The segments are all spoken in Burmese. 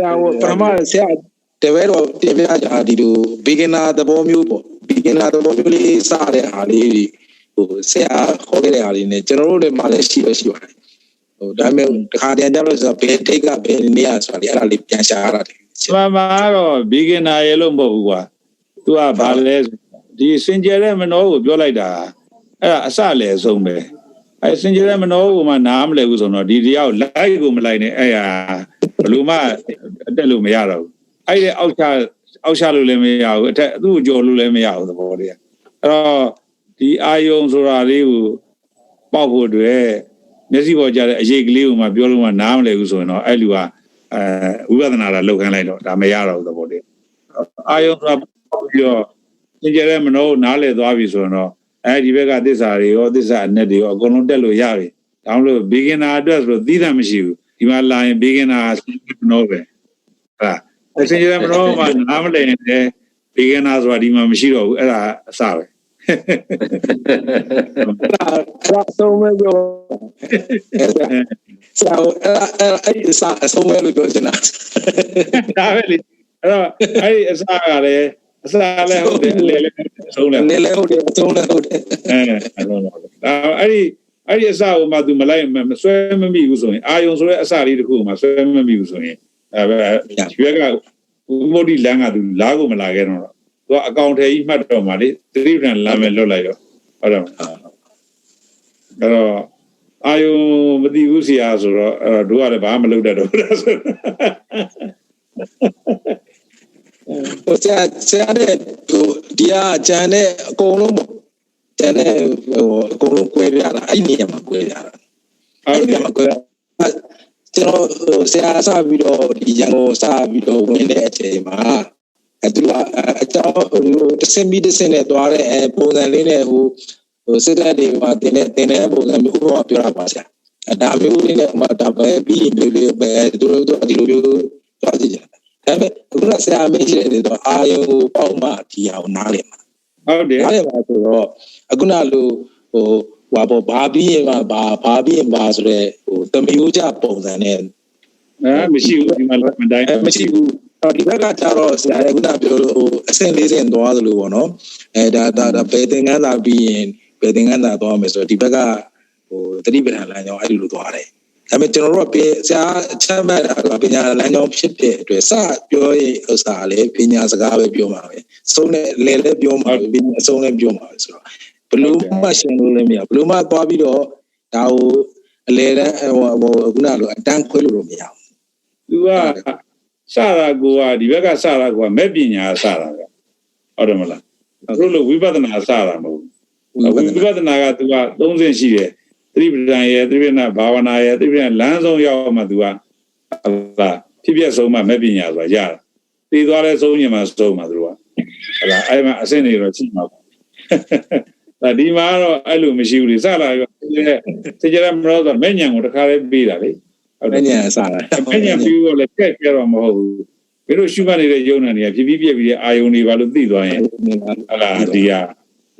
ဒါဟိုပထမဆရာတပည့်တော်တင်ပြကြတာဒီလိုဘီဂင်နာသဘောမျိုးပေါ့ဘီဂင်နာသဘောမျိုးလေးစတဲ့ဟာလေးတွေဟိုဆရာဟောခဲ့တဲ့ဟာလေးနဲ့ကျွန်တော်တို့လည်းမှလည်းရှိရရှိပါတယ်ဟိုဒါပေမဲ့တခါတည်းကြလို့ဆိုတော့ဘယ်ထိတ်ကဘယ်နေရဆိုတာလေအဲ့ဒါလေးပြန်ရှာရတာတယ်စမမာတော့ beginner ရေလို့မဟုတ်ဘူးကွာ तू ကဘာလဲဆိုဒီစင်ကြယ်တဲ့မနောကိုပြောလိုက်တာအဲ့ဒါအစလည်းအဆုံးပဲအဲ့စင်ကြယ်တဲ့မနောကိုမှနားမလဲဘူးဆိုတော့ဒီတရားကိုလိုက်ကိုမလိုက်နဲ့အဲ့ဟာ ဘယ်လိုမှအတက်လို့မရတော့ဘူးအဲ့ဒီအောက်ချအောက်ချလို့လည်းမရဘူးအထက်သူ့ကိုကြော်လို့လည်းမရဘူးသဘောတည်းအဲ့တော့ဒီအာယုံဆိုတာလေးကိုပေါက်ဖို့အတွက်မျက်စိပေါ်ကြတဲ့အရေးကလေးကိုမှပြောလို့မှနားမလဲဘူးဆိုရင်တော့အဲ့လူကအဲဝိပဿနာလာလောက်ခိုင်းလိုက်တော့ဒါမရတော့ဘူးသဘောတည်းအာယုံဆိုတာပြီးတော့သင်ကြတဲ့မနောနားလေသွားပြီဆိုရင်တော့အဲဒီဘက်ကသစ္စာတွေရောသစ္စာအနက်တွေရောအကုန်လုံးတက်လို့ရပြီဒါမှမဟုတ် beginner အတွက်ဆိုတော့သီးသန့်မရှိဘူး ဒီမှာလာရင် beginner မနောပဲဟုတ်သင်ကြတဲ့မနောမှာနားမလဲရင်လည်း beginner ဆိုတာဒီမှာမရှိတော့ဘူးအဲ့ဒါအစပဲအဲ့ဒါအဆုံးပဲပြောဆရာအဲ့အဲ့အစားအဆုံးပဲလို့ပြောချင်တာဒါပဲလေအဲ့တော့အဲ့ဒီအစကလည်းအစလည်းဟုတ်တယ်အလေလည်းအဆုံးလည်းနေလဲဟုတ်တယ်အဆုံးလည်းဟုတ်တယ်အဲအဲ့လိုတော့ဒါအဲ့ဒီ အဲ့ဒီအစကိုမှသူမလိုက်မဆွဲမမိဘူးဆိုရင်အာယုံဆိုတဲ့အစလေးတစ်ခုမှဆွဲမမိဘူးဆိုရင်အဲရွက်ကဥမုဒ္ဒီလမ်းကသူလားကိုမလာခဲ့တော့သူကအကောင့်ထဲကြီးမှတ်တော့မှလေသတိပြန်လမ်းပဲလွတ်လိုက်တော့ဟုတ်တယ်အဲ့တော့အာယုံမသိဘူးဆရာဆိုတော့အဲ့တော့တို့ကလည်းဘာမှမလုပ်တတ်တော့ဘူးလားဆိုတော့ဆရာဆရာတဲ့ဒီကကျန်တဲ့အကုန်လုံး တန်တဲ့ဟိုအကုန်လုံးကွဲပြားတာအဲ့နေရာမှာကွဲပြားတာအဲ့နေရာမှာကွဲကျွန်တော်ဆရာစပြီးတော့ဒီရန်ကုန်စပြီးတော့ဝင်တဲ့အချိန်မှာအဲ့သူကအကြောင်းဟိုတစ်စင်းပြီးတစ်စင်းနဲ့သွားတဲ့ပုံစံလေးနဲ့ဟိုဟိုစစ်တပ်တွေမှာတင်တဲ့တင်တဲ့ပုံစံမျိုးဥပမာပြောတာပါဆရာအဲ့ဒါမျိုးလေးနဲ့မှဒါပဲပြီးရင်ဒီလိုပဲသူတို့တို့ဒီလိုမျိုးသွားကြည့်ကြတယ်ဒါပေမဲ့အခုကဆရာမေးကြည့်တဲ့တော့အာယုံပေါက်မှဒီအောင်နားလည်မှာဟုတ်တယ်နားလည်ပါဆိုတော့ အခုနလိုဟိုဟွာပေါ့ဘာပြီးရင်ဘာဘာပြီးရင်ဘာဆိုတော့ဟိုတမျိုးကြပုံစံနဲ့အဲမရှိဘူးဒီမှာမတိုင်းအဲမရှိဘူးအော်ဒီဘက်ကကျတော့ဆရာကခုနပြောလို့ဟိုအဆင့်လေးဆင့်သွားသလိုပေါ့နော်အဲဒါဒါဒါဘယ်သင်္ကန်းသာပြီးရင်ဘယ်သင်္ကန်းသာသွားမယ်ဆိုတော့ဒီဘက်ကဟိုတတိပဌာန်လမ်းကြောင်းအဲ့ဒီလိုသွားတယ်ဒါပေမဲ့ကျွန်တော်တို့ကပြင်ဆရာအချမ်းမဲ့တာကပညာလမ်းကြောင်းဖြစ်တဲ့အတွက်စပြောရင်ဥစ္စာလည်းပညာစကားပဲပြောမှာပဲဆုံးနဲ့လဲလဲပြောမှာပဲပညာအဆုံးလည်းပြောမှာပဲဆိုတော့ ဘလို့မှရှင်းလို့လည်းမရဘလို့မှသွားပြီးတော့ဒါဟိုအလဲတန်းဟိုဟိုခုနလိုအတန်းခွဲလို့တော့မရဘူးသူကစတာကိုကဒီဘက်ကစတာကိုကမဲ့ပညာစတာပဲဟုတ်တယ်မလားသူတို့လိုဝိပဿနာစတာမဟုတ်ဘူးဝိပဿနာကသူကသုံးဆင့်ရှိတယ်သတိပဋ္ဌာန်ရဲ့သတိပဋ္ဌာန်ဘာဝနာရဲ့သတိပဋ္ဌာန်လမ်းဆုံးရောက်မှသူကဟာဖြစ်ပြဆုံးမှမဲ့ပညာဆိုတာရတယ်သိသွားလဲဆုံးရင်မှဆုံးမှသူတို့ကဟာလားအဲ့မှာအဆင့်တွေတော့ရှိမှာပေါ့ ဒါဒီမှာတော့အဲ့လိုမရှိဘူးလေစလာရောစေကြရမလို့ဆိုမဲ့ညံကိုတခါလေးပြီးတာလေဟုတ်တယ်ညာစားတာအညာဖြူကိုလည်းပြက်ပြတော့မဟုတ်ဘူးဘယ်လိုရှုမှတ်နေတဲ့ယုံနာတွေကဖြည်းဖြည်းပြက်ပြီးတဲ့အာယုန်တွေဘာလို့သိသွားရင်ဟလာဒီက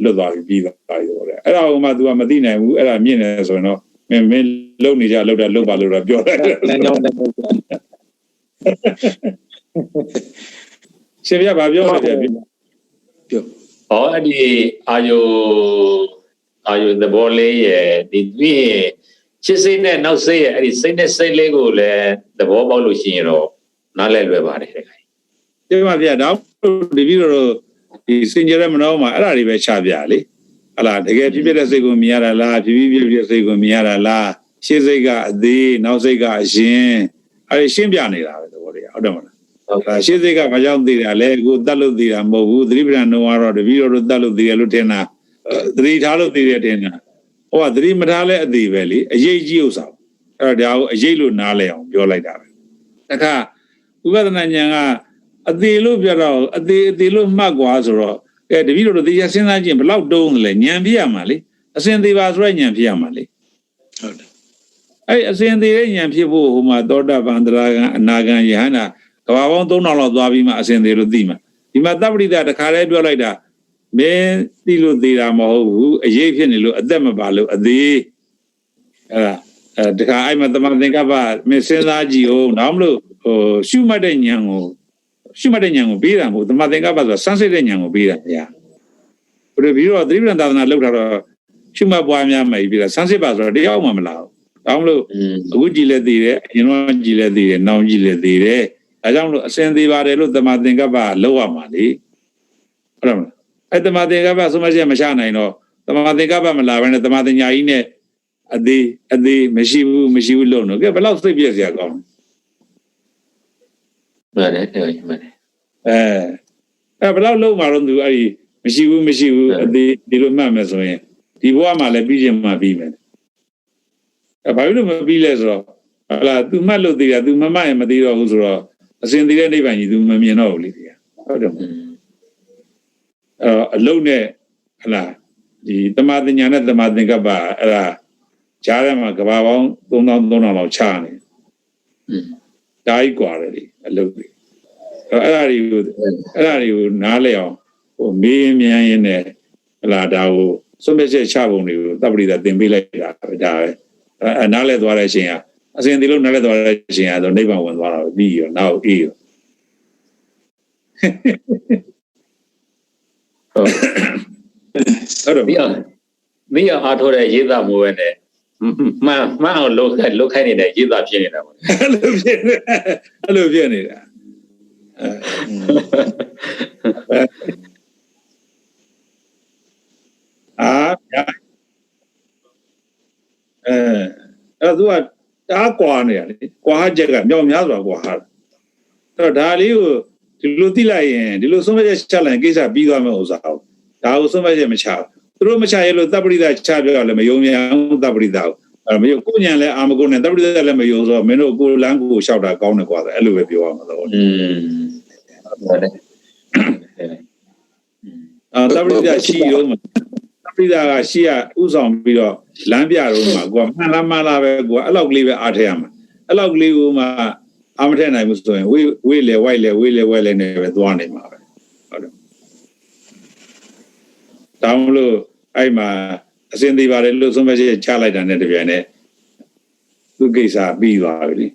လွတ်သွားပြီပြီးသွားပြီတော့လေအဲ့ဒါကမှ तू ကမသိနိုင်ဘူးအဲ့ဒါမြင်နေဆိုရင်တော့မင်းမင်းလုံနေကြလုံတာလုံပါလို့တော့ပြောတယ်လမ်းကြောင်းတက်ရှင်ပြဘာပြောနေတယ်ပြော ဟောအဲ့ဒီအာယုအာယုသဘောလေးရဲ့ဒီသူရဲ့ချစ်စိတ်နဲ့နောက်စိတ်ရဲ့အဲ့ဒီစိတ်နဲ့စိတ်လေးကိုလည်းသဘောပေါက်လို့ရှိရင်တော့နားလဲလွယ်ပါတယ်တဲ့ခိုင်ဒီမှာပြတော့ဒီပြီးတော့ဒီစင်ကြရဲမနောမှာအဲ့ဒါတွေပဲချပြလေဟလာတကယ်ဖြစ်ဖြစ်တဲ့စိတ်ကိုမြင်ရတာလားဖြစ်ဖြစ်ဖြစ်ဖြစ်စိတ်ကိုမြင်ရတာလားရှေ့စိတ်ကအသေးနောက်စိတ်ကအရင်အဲ့ဒီရှင်းပြနေတာပဲသဘောတရားဟုတ်တယ်မလားဟုတ်ဒါ ရှေ့စိတ်ကဘာကြောင့်သိတာလဲကိုတတ်လို့သိတာမဟုတ်ဘူးသတိပ္ပံနှုံကတော့တပည့်တော်တို့တတ်လို့သိတယ်လို့ထင်တာအဲသတိထားလို့သိတယ်ထင်တာဟိုကသတိမထားလဲအသေးပဲလေအရေးကြီးဥစ္စာအဲ့တော့ဒါကိုအရေးလို့နားလဲအောင်ပြောလိုက်တာပဲတခါဥပဒနာဉာဏ်ကအသေးလို့ပြောတော့အသေးအသေးလို့မှတ်ကွာဆိုတော့ကဲတပည့်တော်တို့တရားစဉ်းစားကြည့်ဘယ်လောက်တုံးလဲဉာဏ်ဖြစ်ရမှာလေအစဉ်သေးပါဆိုတဲ့ဉာဏ်ဖြစ်ရမှာလေဟုတ်တယ်အဲ့အစဉ်သေးတဲ့ဉာဏ်ဖြစ်ဖို့ဟိုမှာသောတာပန်တရာဂံအနာဂံယဟန္တာ ကဘာပေါင်း3000လောက်သွားပြီးမှအစဉ်သေးလို့သိမှာဒီမှာတပ္ပရိဒတခါလဲပြောလိုက်တာမင်းသိလို့သေးတာမဟုတ်ဘူးအရေးဖြစ်နေလို့အသက်မပါလို့အသေးအဲ့ဒါအဲတခါအဲ့မှာတမန်သင်္ကပ္ပမင်းစဉ်းစားကြည့်အောင်နောက်မလို့ဟိုရှုမှတ်တဲ့ဉာဏ်ကိုရှုမှတ်တဲ့ဉာဏ်ကိုပေးတာမဟုတ်သမသင်္ကပ္ပဆိုတာစမ်းစစ်တဲ့ဉာဏ်ကိုပေးတာဗျာဘယ်လိုပြီးတော့သတိပဋ္ဌာန်သာသနာလောက်တာတော့ရှုမှတ်ပွားများမယ်ပြီးတော့စမ်းစစ်ပါဆိုတော့တရားမှမလားဘူးဒါမှမလို့อืมအခုကြည်လဲသိတယ်အရင်တော့ကြည်လဲသိတယ်နောင်ကြည်လဲသိတယ် ဒါကြောင့်မလို့အစဉ်သေးပါတယ်လို့သမသင်္ကပ္ပလောက်ရမှာလေဟုတ်တယ်မလားအဲသမသင်္ကပ္ပဆုံးမချက်မချနိုင်တော့သမသင်္ကပ္ပမလာဘဲနဲ့သမသင်ညာကြီးနဲ့အသေးအသေးမရှိဘူးမရှိဘူးလို့နော်ကဲဘယ်လောက်စိတ်ပြည့်စရာကောင်းလဲမှန်တယ်တယ်မှန်တယ်အဲအဲဘယ်လောက်လုံးမှာတော့သူအဲ့ဒီမရှိဘူးမရှိဘူးအသေးဒီလိုမှတ်မယ်ဆိုရင်ဒီဘဝမှာလည်းပြီးခြင်းမှာပြီးမယ်အဲဘာလို့မပြီးလဲဆိုတော့ဟလာ तू မှတ်လို့သေးတာ तू မမှတ်ရင်မသေးတော့ဘူးဆိုတော့ အစဉ်သေးတဲ့နိဗ္ဗာန်ကြီး तू မမြင်တော့ဘူးလေဒီကဟုတ်တယ်မဟုတ် อืม အဲတော့အလုံးနဲ့ဟလာဒီတမသညာနဲ့တမသင်္ကပ္ပအဲ့ဒါကြားထဲမှာကဘာပေါင်း3000 3000လောက်ချနေ อืม ဓာတ်กว่าတယ်လေအလုံးတွေအဲ့ဒါတွေကိုအဲ့ဒါတွေကိုနားလဲအောင်ဟိုမေးရင်မြန်ရင်နဲ့ဟလာဒါကိုစွန့်ပစ်ချက်ချပုံတွေကိုတပ်ပရိသတ်သင်ပေးလိုက်တာပဲဒါပဲအဲနားလဲသွားတဲ့အချိန်က အစဉ်ဒီလိုနားလဲသွားတဲ့အချိန်ကတော့နိဗ္ဗာန်ဝင်သွားတာပဲပြီးရောနောက်အေးရောဟုတ်ဟုတ်တယ်ပြီးအောင်ပြီးအောင်အားထုတ်တဲ့ရေးသားမှုပဲနဲ့မှန်မှန်အောင်လုပ်ခိုင်းလုပ်ခိုင်းနေတဲ့ရေးသားဖြစ်နေတာပေါ့အဲ့လိုဖြစ်နေအဲ့လိုဖြစ်နေတာအာဗျာအဲအဲ့တော့ तू က တားကွာနေရလေကွာချက်ကမြောက်များစွာကွာဟာအဲ့တော့ဒါလေးကိုဒီလိုသိလိုက်ရင်ဒီလိုဆုံးဖြတ်ချက်ချလိုက်ရင်ကိစ္စပြီးသွားမယ့်ဥစ္စာကိုဒါကိုဆုံးဖြတ်ချက်မချဘူးသူတို့မချရလို့တပ်ပရိသတ်ချပြောလည်းမယုံမြန်ဘူးတပ်ပရိသတ်ကိုအဲ့မယုံကိုညံလည်းအာမကုန်နဲ့တပ်ပရိသတ်လည်းမယုံဆိုတော့မင်းတို့ကိုလန်းကိုလျှောက်တာကောင်းတယ်ကွာအဲ့လိုပဲပြောရမှာတော့อืมဟုတ်တယ်အာတပရိသရှိတော့မှာတ ပရိသကရှိရဥဆောင်ပြီးတော့လမ်းပြတော့မှာကိုကမှန်လားမှန်လားပဲကိုကအဲ့လောက်ကလေးပဲအားထည့်ရမှာအဲ့လောက်ကလေးကိုမှအာမထည့်နိုင်မှုဆိုရင်ဝေးဝေးလေဝိုက်လေဝေးလေဝဲလေနေပဲသွားနေမှာပဲဟုတ်တယ်တောင်းလို့အဲ့မှာအစင်သေးပါတယ်လို့ဆုံးဖြတ်ချက်ချလိုက်တာနဲ့တပြိုင်နက်သူကိစ္စပြီးသွားပြီလေ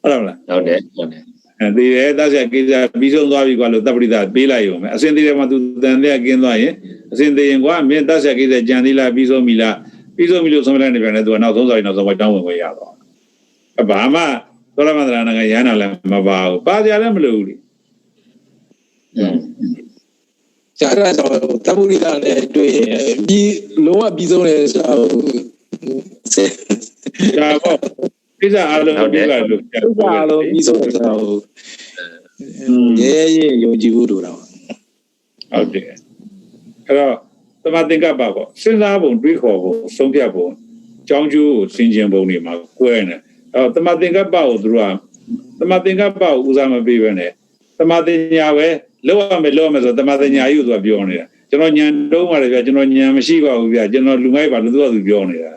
ဟုတ်တယ်မလားဟုတ်တယ်ဟုတ်တယ်အဲသေးတယ်တဆရာကိစ္စပြီးဆုံးသွားပြီကွာလို့တပ်ပရိသပေးလိုက်ရုံပဲအစင်သေးတယ်မှာသူတန်တဲ့ကင်းသွားရင် အစင်သေးရင်ကွာမင်းတဆရာကိစ္စကြံသေးလားပြီးဆုံးပြီလားပြီးဆုံးပြီလို့ဆုံးမလိုက်နေပြန်တယ်သူကနောက်ဆုံးဆိုရင်နောက်ဆုံးဝိုက်တောင်းဝင်ဝင်ရတော့အဘာမှသောရမန္တရာနာကရဟနာလည်းမပါဘူးပါကြလည်းမလို့ဘူးလေอืมကျန်တဲ့တော့တပုရိသနဲ့တွေ့ရင်ပြီးလုံးဝပြီးဆုံးတယ်ဆိုတော့ဒါပေါ့ကိစ္စအားလုံးပြီးပါလို့ဥပ္ပါလုံးပြီးဆုံးတယ်ဆိုတော့ရဲရဲယုံကြည်ဖို့လိုတာပါဟုတ်တယ် အဲ့တော့သမသင်္ကပ္ပပေါ့စဉ်းစားပုံတွေးခေါ်ပုံဆုံးဖြတ်ပုံကြောင်းကျိုးကိုဆင်ခြင်ပုံတွေမှာကွဲနေအဲ့တော့သမသင်္ကပ္ပကိုသူတို့ကသမသင်္ကပ္ပကိုဦးစားမပေးဘဲနဲ့သမသင်ညာပဲလောက်ရမယ်လောက်ရမယ်ဆိုသမသင်ညာကြီးကိုသူကပြောနေတာကျွန်တော်ညံတုံးပါတယ်ဗျာကျွန်တော်ညံမရှိပါဘူးဗျာကျွန်တော်လူမိုက်ပါလို့သူကသူပြောနေတာ